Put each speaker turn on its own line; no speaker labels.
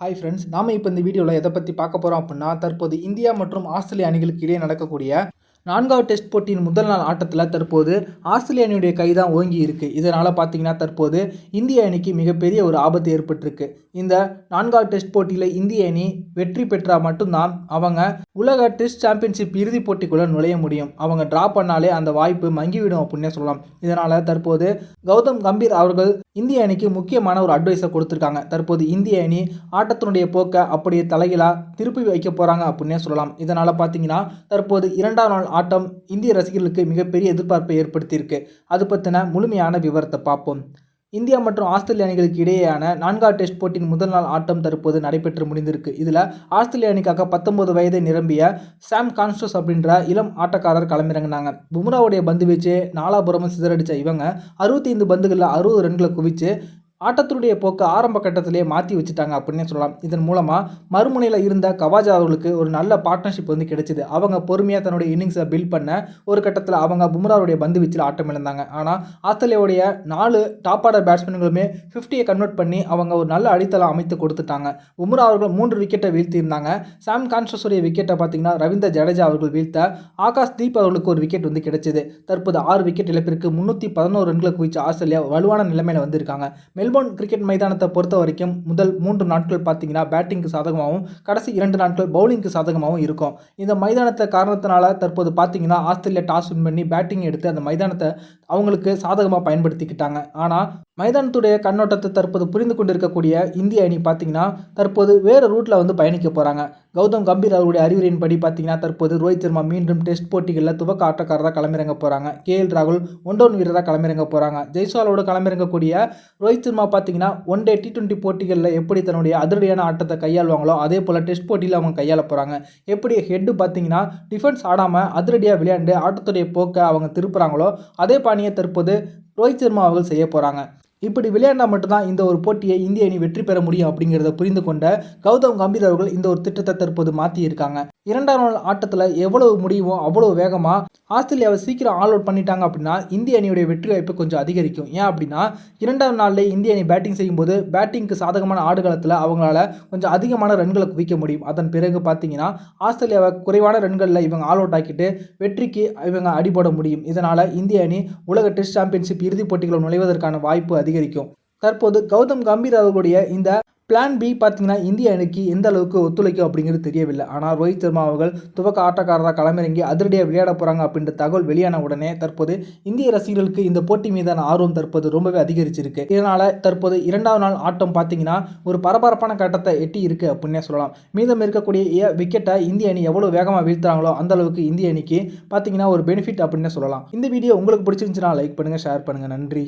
Hi friends நாம் இப்போ இந்த வீடியோவில் எதை பற்றி பார்க்க போகிறோம் அப்படின்னா தற்போது இந்தியா மற்றும் ஆஸ்திரேலிய அணிகளுக்கு இடையே நடக்கக்கூடிய நான்காவது டெஸ்ட் போட்டியின் முதல் நாள் ஆட்டத்தில் தற்போது ஆஸ்திரேலிய அணியுடைய கை தான் ஓங்கி இருக்கு. இதனால் பார்த்தீங்கன்னா தற்போது இந்திய அணிக்கு மிகப்பெரிய ஒரு ஆபத்து ஏற்பட்டிருக்கு. இந்த நான்காவது டெஸ்ட் போட்டியில் இந்திய அணி வெற்றி பெற்றால் மட்டும்தான் அவங்க உலக டெஸ்ட் சாம்பியன்ஷிப் இறுதிப் போட்டிக்குள்ளே நுழைய முடியும். அவங்க ட்ரா பண்ணாலே அந்த வாய்ப்பு மங்கிவிடும் அப்படின்னே சொல்லலாம். இதனால் தற்போது கௌதம் கம்பீர் அவர்கள் இந்திய அணிக்கு முக்கியமான ஒரு அட்வைஸை கொடுத்துருக்காங்க. தற்போது இந்திய அணி ஆட்டத்தினுடைய போக்கை அப்படியே தலைகளாக திருப்பி வைக்க போகிறாங்க அப்படின்னே சொல்லலாம். இதனால் பார்த்தீங்கன்னா தற்போது இரண்டாம் நாள் ஆட்டம் இந்திய ரசிகர்களுக்கு மிகப்பெரிய எதிர்பார்ப்பை ஏற்படுத்தியிருக்கு. அது பற்றின முழுமையான விவரத்தை பார்ப்போம். இந்தியா மற்றும் ஆஸ்திரேலிய அணிகளுக்கு இடையேயான நான்காவது டெஸ்ட் போட்டியின் முதல் நாள் ஆட்டம் தற்போது நடைபெற்று முடிந்திருக்கு. இதில் ஆஸ்திரேலிய அணிக்காக பத்தொன்பது வயதை நிரம்பிய சாம் கான்ஸ்டோஸ் அப்படின்ற இளம் ஆட்டக்காரர் களமிறங்கினாங்க. பும்ராவுடைய பந்து வீச்சு நாலாபுரமும் சிதறடித்த இவங்க அறுபத்தி ஐந்து பந்துகளில் அறுபது ரன்களை குவிச்சு ஆட்டத்தினுடைய போக்கு ஆரம்ப கட்டத்திலேயே மாற்றி வச்சுட்டாங்க அப்படின்னே சொல்லலாம். இதன் மூலமாக மறுமுனையில் இருந்த கவாஜா அவர்களுக்கு ஒரு நல்ல பார்ட்னர்ஷிப் வந்து கிடைச்சிது. அவங்க பொறுமையாக தன்னுடைய இன்னிங்ஸை பில்ட் பண்ண ஒரு கட்டத்தில் அவங்க பும்ராவுடைய பந்து வீச்சில் ஆட்டம் இழந்தாங்க. ஆனால் ஆஸ்திரேலியாவுடைய நாலு டாப் ஆர்டர் பேட்ஸ்மேன்களுமே ஃபிஃப்டியை கன்வெர்ட் பண்ணி அவங்க ஒரு நல்ல அடித்தளம் அமைத்து கொடுத்துட்டாங்க. பும்ரா அவர்கள் மூன்று விக்கெட்டை வீழ்த்தியிருந்தாங்க. சாம் கான்ஸ்டஸுடைய விக்கெட்டை பார்த்தீங்கன்னா ரவீந்தர் ஜடேஜா அவர்கள் வீழ்த்த ஆகாஷ் தீப் அவர்களுக்கு ஒரு விக்கெட் வந்து கிடைச்சது. தற்போது ஆறு விக்கெட் இழப்பிற்கு முன்னூற்றி பதினோரு ரன்களை குவிச்ச ஆஸ்திரேலியா வலுவான நிலைமையில் வந்திருக்காங்க. மெல்போர்ன் கிரிக்கெட் மைதானத்தை பொறுத்த வரைக்கும் முதல் மூன்று நாட்கள் பார்த்தீங்கன்னா பேட்டிங்க்கு சாதகமாகவும் கடைசி இரண்டு நாட்கள் பவுலிங்க்கு சாதகமாகவும் இருக்கும். இந்த மைதானத்தை காரணத்தினால தற்போது பார்த்தீங்கன்னா ஆஸ்திரேலியா டாஸ் வின் பண்ணி பேட்டிங் எடுத்து அந்த மைதானத்தை அவங்களுக்கு சாதகமாக பயன்படுத்திக்கிட்டாங்க. ஆனால் மைதானத்துடைய கண்ணோட்டத்தை தற்போது புரிந்து கொண்டிருக்கக்கூடிய இந்திய அணி பார்த்தீங்கன்னா தற்போது வேறு ரூட்டில் வந்து பயணிக்க போகிறாங்க கௌதம் கம்பீர் அவருடைய அறிவுரையின்படி பார்த்தீங்கன்னா தற்போது ரோஹித் சர்மா மீண்டும் டெஸ்ட் போட்டிகளில் துவக்க ஆட்டக்காரராக களமிறங்க போகிறாங்க கே எல் ராகுல் ஒன் வீரராக களமிறங்க போகிறாங்க ஜெய்ஸ்வாலோடு களமிறங்கக்கூடிய ரோஹித் சர்மா பார்த்தீங்கன்னா ஒன் டே டி டுவெண்ட்டி போட்டிகளில் எப்படி தன்னுடைய அதிரடியான ஆட்டத்தை கையாளுவாங்களோ அதே போல் டெஸ்ட் போட்டியில் அவங்க கையாள போகிறாங்க எப்படி ஹெட்டு பார்த்தீங்கன்னா டிஃபென்ஸ் ஆடாமல் அதிரடியாக விளையாண்டு ஆட்டத்துடைய போக்கை அவங்க திருப்புறாங்களோ அதே பாணி பாணியை தற்போது ரோஹித் சர்மா அவர்கள் செய்ய போகிறாங்க இப்படி விளையாடினா மட்டும்தான் இந்த ஒரு போட்டியை இந்திய அணி வெற்றி பெற முடியும் அப்படிங்கிறத புரிந்து கொண்ட கௌதம் கம்பீர் அவர்கள் இந்த ஒரு திட்டத்தை தற்போது மாற்றியிருக்காங்க இரண்டாம் நாள் ஆட்டத்தில் எவ்வளவு முடியுமோ அவ்வளோ வேகமாக ஆஸ்திரேலியாவை சீக்கிரம் ஆல் அவுட் பண்ணிட்டாங்க அப்படின்னா இந்திய அணியுடைய வெற்றி வாய்ப்பு கொஞ்சம் அதிகரிக்கும். ஏன் அப்படின்னா இரண்டாம் நாளில் இந்திய அணி பேட்டிங் செய்யும்போது பேட்டிங்க்கு சாதகமான ஆடுகளத்தில் அவங்களால கொஞ்சம் அதிகமான ரன்களை குவிக்க முடியும். அதன் பிறகு பார்த்தீங்கன்னா ஆஸ்திரேலியாவை குறைவான ரன்களில் இவங்க ஆல் அவுட் ஆக்கிட்டு வெற்றிக்கு இவங்க அடிபட முடியும். இதனால் இந்திய அணி உலக டெஸ்ட் சாம்பியன்ஷிப் இறுதிப் போட்டிகளில் நுழைவதற்கான வாய்ப்பு அதிகம் அதிகரிக்கும். தற்போது கௌதம் கம்பீர் அவர்களுடைய இந்த பிளான் பி பார்த்தீங்கன்னா இந்திய அணிக்கு எந்த அளவுக்கு ஒத்துழைக்கும் அப்படிங்கிறது தெரியவில்லை. ஆனால் ரோஹித் சர்மா அவர்கள் துவக்க ஆட்டக்காரராக களமிறங்கி அதிரடியாக விளையாட போகிறாங்க அப்படின்ற தகவல் வெளியான உடனே தற்போது இந்திய ரசிகர்களுக்கு இந்த போட்டி மீதான ஆர்வம் தற்போது ரொம்பவே அதிகரிச்சிருக்கு. இதனால் தற்போது இரண்டாவது நாள் ஆட்டம் பார்த்தீங்கன்னா ஒரு பரபரப்பான கட்டத்தை எட்டி இருக்கு அப்படின்னே சொல்லலாம். மீதம் இருக்கக்கூடிய விக்கெட்டை இந்திய அணி எவ்வளோ வேகமாக வீழ்த்துறாங்களோ அந்த அளவுக்கு இந்திய அணிக்கு பார்த்தீங்கன்னா ஒரு பெனிஃபிட் அப்படின்னே சொல்லலாம். இந்த வீடியோ உங்களுக்கு பிடிச்சிருந்துச்சுன்னா லைக் பண்ணுங்கள் ஷேர் பண்ணுங்கள் நன்றி.